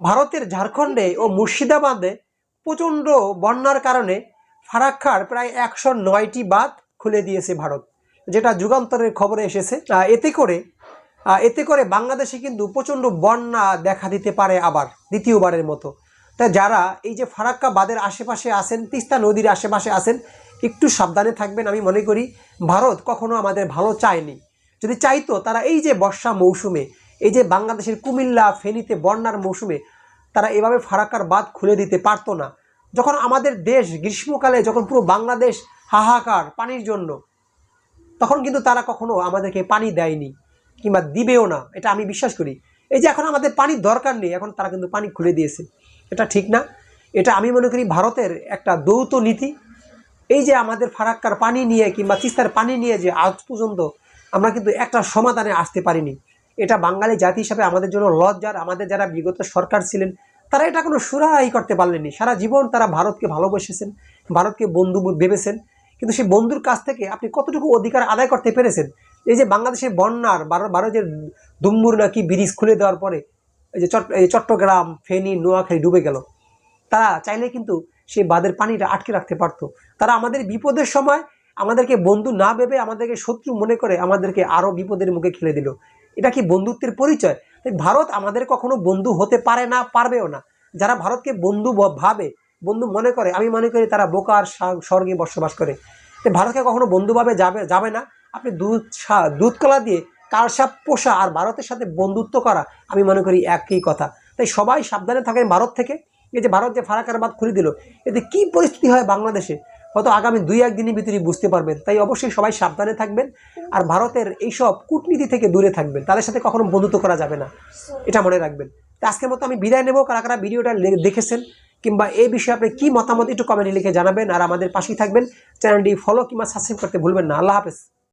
ভারতের ঝাড়খণ্ডে ও মুর্শিদাবাদে প্রচণ্ড বন্যার কারণে ফারাক্কার প্রায় একশো নয়টি বাঁধ খুলে দিয়েছে ভারত, যেটা যুগান্তরের খবরে এসেছে। এতে করে এতে করে বাংলাদেশে কিন্তু প্রচণ্ড বন্যা দেখা দিতে পারে আবার, দ্বিতীয়বারের মতো। তাই যারা এই যে ফারাক্কা বাঁধের আশেপাশে আছেন, তিস্তা নদীর আশেপাশে আছেন, একটু সাবধানে থাকবেন আমি মনে করি, ভারত কখনো আমাদের ভালো চায়নি। যদি চাইতো তারা এই যে বর্ষা মৌসুমে এই যে বাংলাদেশের কুমিল্লা, ফেনীতে বন্যার মৌসুমে তারা এভাবে ফারাক্কার বাঁধ খুলে দিতে পারতো না। যখন আমাদের দেশ গ্রীষ্মকালে যখন পুরো বাংলাদেশ হাহাকার, পানির জন্য, তখন কিন্তু তারা কখনো আমাদেরকে পানি দেয়নি কিংবা দিবেও না, এটা আমি বিশ্বাস করি। এই যে এখন আমাদের পানির দরকার নেই, এখন তারা কিন্তু পানি খুলে দিয়েছে। এটা ঠিক না। এটা আমি মনে করি ভারতের একটা দৌত নীতি। এই যে আমাদের ফারাক্কার পানি নিয়ে কিংবা তিস্তার পানি নিয়ে যে আজ পর্যন্ত আমরা কিন্তু একটা সমাধানে আসতে পারিনি। এটা বাঙালি জাতি হিসাবে আমাদের জন্য লজ্জার, আমাদের যারা বিগত সরকার ছিলেন, তারা এটা কোনো সুরাই করতে পারলেনি সারা জীবন তারা ভারতকে ভালোবেসেছেন, ভারতকে বন্ধু ভেবেছেন, কিন্তু সেই বন্ধুর কাছ থেকে আপনি কতটুকু অধিকার আদায় করতে পেরেছেন? এই যে বাংলাদেশের বন্যার, বারো বারো যে দুম্বুর নাকি ব্রিজ খুলে দেওয়ার পরে এই যে চট্টগ্রাম, ফেনী, নোয়াখালী ডুবে গেল, তারা চাইলে কিন্তু সেই বাঁধের পানিটা আটকে রাখতে পারতো। তারা আমাদের বিপদের সময় আমাদেরকে বন্ধু না ভেবে আমাদেরকে শত্রু মনে করে আমাদেরকে আরও বিপদের মুখে খেলে দিল। এটা কি বন্ধুত্বের পরিচয়? তাই ভারত আমাদের কখনো বন্ধু হতে পারে না, পারবেও না। যারা ভারতকে বন্ধু ভাবে, বন্ধু মনে করে, আমি মনে করি তারা বোকার স্বর্গে বসবাস করে। তাই ভারতকে কখনো বন্ধুভাবে যাবে যাবে না। আপনি দুধ কলা দিয়ে কারসাপ পোষা আর ভারতের সাথে বন্ধুত্ব করা, আমি মনে করি একই কথা। তাই সবাই সাবধানে থাকেন ভারত থেকে। এই যে ভারত যে ফারাকার বাদ খুলে দিল, এতে কি পরিস্থিতি হয় বাংলাদেশে? হয়তো আগামী দুই একদিনের ভিতরে বুঝতে পারবেন। তাই অবশ্যই সবাই সাবধানে থাকবেন আর ভারতের এইসব কূটনীতি থেকে দূরে থাকবেন। তাদের সাথে কখনো বন্ধুত্ব করা যাবে না। এটা মনে রাখবেন। তো আজকের মতো আমি বিদায় নেব। কারা কারা ভিডিওটা দেখেছেন কিংবা এই বিষয়ে আপনি কী মতামত একটু কমেন্টে লিখে জানাবেন। আর আমাদের পাশেই থাকবেন। চ্যানেলটি ফলো কিংবা সাবস্ক্রাইব করতে ভুলবেন না। আল্লাহ হাফেজ।